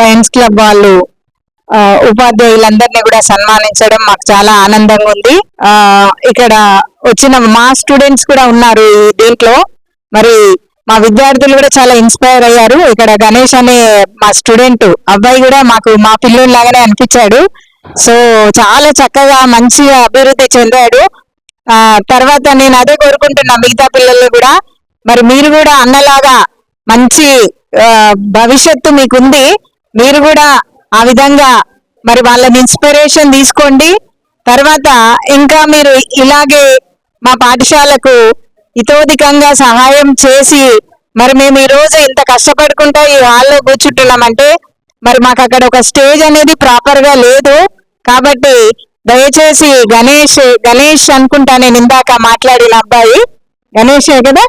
Lions club వాళ్ళు ఉపాధ్యాయులందరినీ కూడా సన్మానించడం మాకు చాలా ఆనందంగా ఉంది. ఇక్కడ వచ్చిన మా స్టూడెంట్స్ కూడా ఉన్నారు ఈ దీంట్లో. మరి మా విద్యార్థులు కూడా చాలా ఇన్స్పైర్ అయ్యారు. ఇక్కడ గణేష్ అనే మా స్టూడెంట్ అబ్బాయి కూడా మాకు మా పిల్లోళ్ళలాగానే అనిపించాడు. సో చాలా చక్కగా మంచిగా అభివృద్ధి చెందాడు. ఆ తర్వాత నేను అదే కోరుకుంటున్నా మిగతా పిల్లల్ని కూడా. మరి మీరు కూడా అన్నలాగా మంచి భవిష్యత్తు మీకుంది. మీరు కూడా ఆ విధంగా మరి వాళ్ళని ఇన్స్పిరేషన్ తీసుకోండి. తర్వాత ఇంకా మీరు ఇలాగే మా పాఠశాలకు ఇతోధికంగా సహాయం చేసి మరి మేము ఈ రోజు ఇంత కష్టపడుకుంటా ఈ హాల్లో కూర్చుంటున్నామంటే మరి మాకు అక్కడ ఒక స్టేజ్ అనేది ప్రాపర్గా లేదు. కాబట్టి దయచేసి గణేష్ గణేష్ అనుకుంటా నేను ఇందాక మాట్లాడిన అబ్బాయి. గణేషే కదా?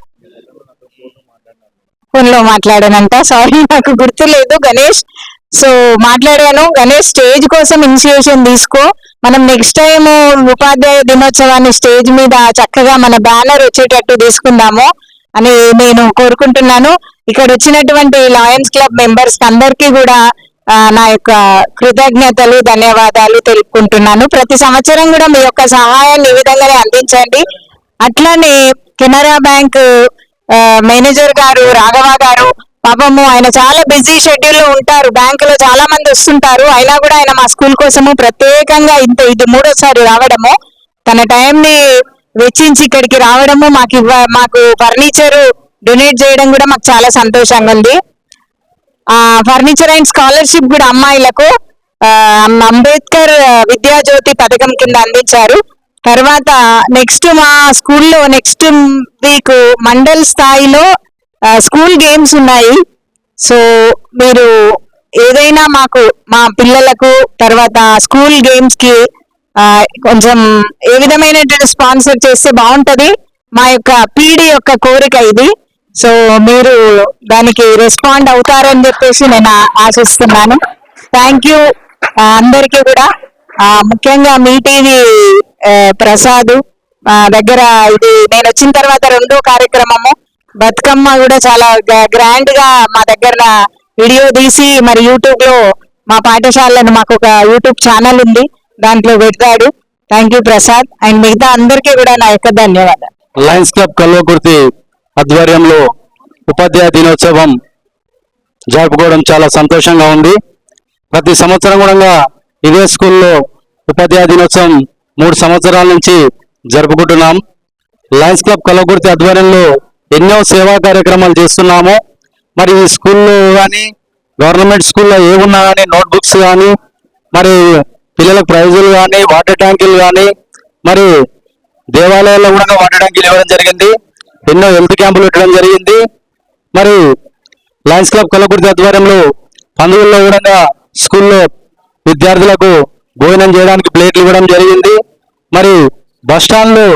ఫోన్లో మాట్లాడానంట. సారీ నాకు గుర్తులేదు. గణేష్ సో మాట్లాడాను. గణేష్ స్టేజ్ కోసం ఇనిషియేషన్ తీసుకో. మనం నెక్స్ట్ టైం ఉపాధ్యాయ దినోత్సవాన్ని స్టేజ్ మీద చక్కగా మన బ్యానర్ వచ్చేటట్టు తీసుకుందాము అని నేను కోరుకుంటున్నాను. ఇక్కడ వచ్చినటువంటి లయన్స్ క్లబ్ మెంబర్స్ అందరికీ కూడా నా యొక్క కృతజ్ఞతలు ధన్యవాదాలు తెలుపుకుంటున్నాను. ప్రతి సంవత్సరం కూడా మీ యొక్క సహాయాన్ని ఈ విధంగానే అందించండి. అట్లానే కెనరా బ్యాంక్ మేనేజర్ గారు రాఘవ గారు పాపము ఆయన చాలా బిజీ షెడ్యూల్లో ఉంటారు. బ్యాంకు లో చాలా మంది వస్తుంటారు. అయినా కూడా ఆయన మా స్కూల్ కోసము ప్రత్యేకంగా ఇంత ఇది మూడోసారి రావడము తన టైం ని వెచ్చించి ఇక్కడికి రావడము మాకు ఇవ్వ మాకు ఫర్నిచర్ డొనేట్ చేయడం కూడా మాకు చాలా సంతోషంగా ఉంది. ఆ ఫర్నిచర్ అండ్ స్కాలర్షిప్ కూడా అమ్మాయిలకు అంబేద్కర్ విద్యాజ్యోతి పథకం కింద అందించారు. తర్వాత నెక్స్ట్ మా స్కూల్లో నెక్స్ట్ వీక్ మండల్ స్థాయిలో స్కూల్ గేమ్స్ ఉన్నాయి. సో మీరు ఏదైనా మాకు మా పిల్లలకు తర్వాత స్కూల్ గేమ్స్కి కొంచెం ఏ విధమైనటువంటి స్పాన్సర్ చేస్తే బాగుంటది? మా యొక్క పీడి యొక్క కోరిక ఇది. సో మీరు దానికి రెస్పాండ్ అవుతారని చెప్పేసి నేను ఆశిస్తున్నాను. థ్యాంక్ యూ అందరికీ కూడా. ముఖ్యంగా మీ టీవీ ప్రసాద్ మా దగ్గర ఇది నేను వచ్చిన తర్వాత రెండో కార్యక్రమము. బతుకమ్మ కూడా చాలా గ్రాండ్గా మా దగ్గర వీడియో తీసి మరి యూట్యూబ్లో మా పాఠశాలను మాకు ఒక యూట్యూబ్ ఛానల్ ఉంది. దాంట్లో పెట్టాడు థ్యాంక్ యూ ప్రసాద్. అండ్ మిగతా అందరికీ కూడా నా యొక్క ధన్యవాదాలు. లయన్స్ క్లబ్ కల్వకుర్తి ఆధ్వర్యంలో ఉపాధ్యాయ దినోత్సవం జరుపుకోవడం చాలా సంతోషంగా ఉంది. ప్రతి సంవత్సరం కూడా ఇదే స్కూల్లో ఉపాధ్యాయ దినోత్సవం మూడు సంవత్సరాల నుంచి జరుపుకుంటున్నాం. లయన్స్ క్లబ్ కల్వకుర్తి ఆధ్వర్యంలో ఎన్నో సేవా కార్యక్రమాలు చేస్తున్నాము. మరి స్కూల్లో కానీ గవర్నమెంట్ స్కూల్లో ఏమున్నా కానీ నోట్బుక్స్ కానీ మరి పిల్లలకు ప్రైజులు కానీ వాటర్ ట్యాంకులు కానీ మరి దేవాలయాల్లో కూడా వాటర్ ట్యాంకులు ఇవ్వడం జరిగింది. ఎన్నో హెల్త్ క్యాంపులు పెట్టడం జరిగింది. మరి లయన్స్ క్లబ్ కలకుర్తి ఆధ్వర్యంలో పండుగల్లో కూడా స్కూల్లో విద్యార్థులకు భోజనం చేయడానికి ప్లేట్లు ఇవ్వడం జరిగింది. మరి బస్ స్టాండ్లో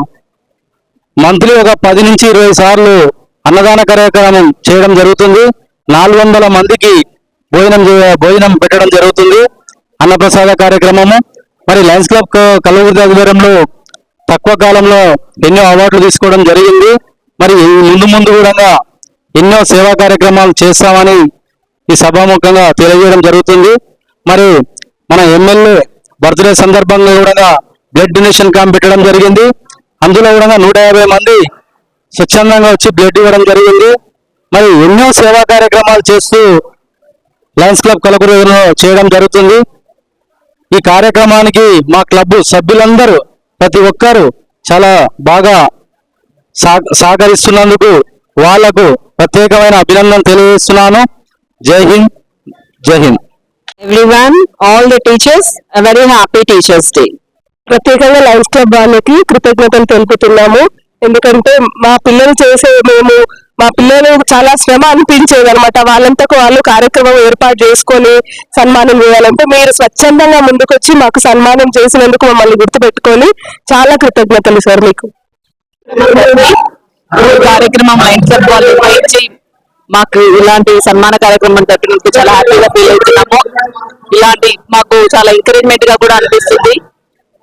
మంత్లీ ఒక పది నుంచి ఇరవై సార్లు అన్నదాన కార్యక్రమం చేయడం జరుగుతుంది. నాలుగు వందల మందికి భోజనం భోజనం పెట్టడం జరుగుతుంది. అన్నప్రసాద కార్యక్రమము. మరి లయన్స్ క్లబ్ క- ఆధ్వర్యంలో తక్కువ కాలంలో ఎన్నో అవార్డులు తీసుకోవడం జరిగింది. మరి ముందు ముందు కూడా ఎన్నో సేవా కార్యక్రమాలు చేస్తామని ఈ సభాముఖంగా తెలియజేయడం జరుగుతుంది. మరి మన ఎమ్మెల్యే బర్త్డే సందర్భంగా కూడా బ్లడ్ డొనేషన్ క్యాంప్ పెట్టడం జరిగింది. అందులో కూడా నూట యాభై మంది స్వచ్ఛందంగా వచ్చి బ్లడ్ ఇవ్వడం జరిగింది. మరి ఎన్నో సేవా కార్యక్రమాలు చేస్తూ లయన్స్ క్లబ్ కలకూరులో చేయడం జరుగుతుంది. ఈ కార్యక్రమానికి మా క్లబ్ సభ్యులందరూ ప్రతి ఒక్కరూ చాలా బాగా సహకరిస్తున్నందుకు వాళ్ళకు ప్రత్యేకమైన అభినందన తెలియజేస్తున్నాను. Jai Hind Jai Hind. Everyone all the teachers very happy teachers day ప్రత్యేకంగా లయన్స్ క్లబ్ వాళ్ళకి కృతజ్ఞతలు తెలుపుతున్నాము. ఎందుకంటే మా పిల్లలు చేసే మేము మా పిల్లలు చాలా శ్రమ అనిపించేది అనమాట వాళ్ళంతకు వాళ్ళు కార్యక్రమం ఏర్పాటు చేసుకొని సన్మానం చేయాలంటే మీరు స్వచ్ఛందంగా ముందుకొచ్చి మాకు సన్మానం చేసినందుకు మమ్మల్ని గుర్తుపెట్టుకొని చాలా కృతజ్ఞతలు సార్ మీకు. కార్యక్రమం లైన్ క్లబ్ వాళ్ళు మాకు ఇలాంటి సన్మాన కార్యక్రమం పెట్టినందుకు చాలా హ్యాపీగా ఫీల్ అవుతున్నాము. ఇలాంటి మాకు చాలా ఎంకరేజ్మెంట్గా కూడా అనిపిస్తుంది.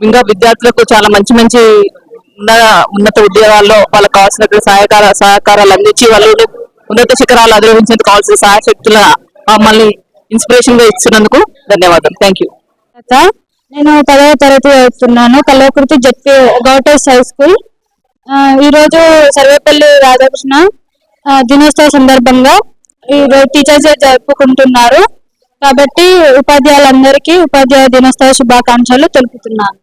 ఇంకా విద్యార్థులకు చాలా మంచి మంచి ఉన్నత ఉద్యోగాల్లో వాళ్ళకు కావాల్సిన సహకార సహకారాలు అందించి వాళ్ళు ఉన్నత శిఖరాలు అధిరోహించేందుకు కావాల్సిన సహాయశక్తుల మమ్మల్ని ఇన్స్పిరేషన్గా ఇచ్చినందుకు ధన్యవాదాలు. థ్యాంక్ యూ నేను పదవ తరగతి చదువుతున్నాను. కల్వకుర్తి జెడ్పీ గౌటెస్ హై స్కూల్. ఈరోజు సర్వేపల్లి రాధాకృష్ణ దినోత్సవ సందర్భంగా ఈరోజు టీచర్స్ డే జరుపుకుంటున్నారు. కాబట్టి ఉపాధ్యాయులందరికీ ఉపాధ్యాయ దినోత్సవ శుభాకాంక్షలు తెలుపుతున్నాను.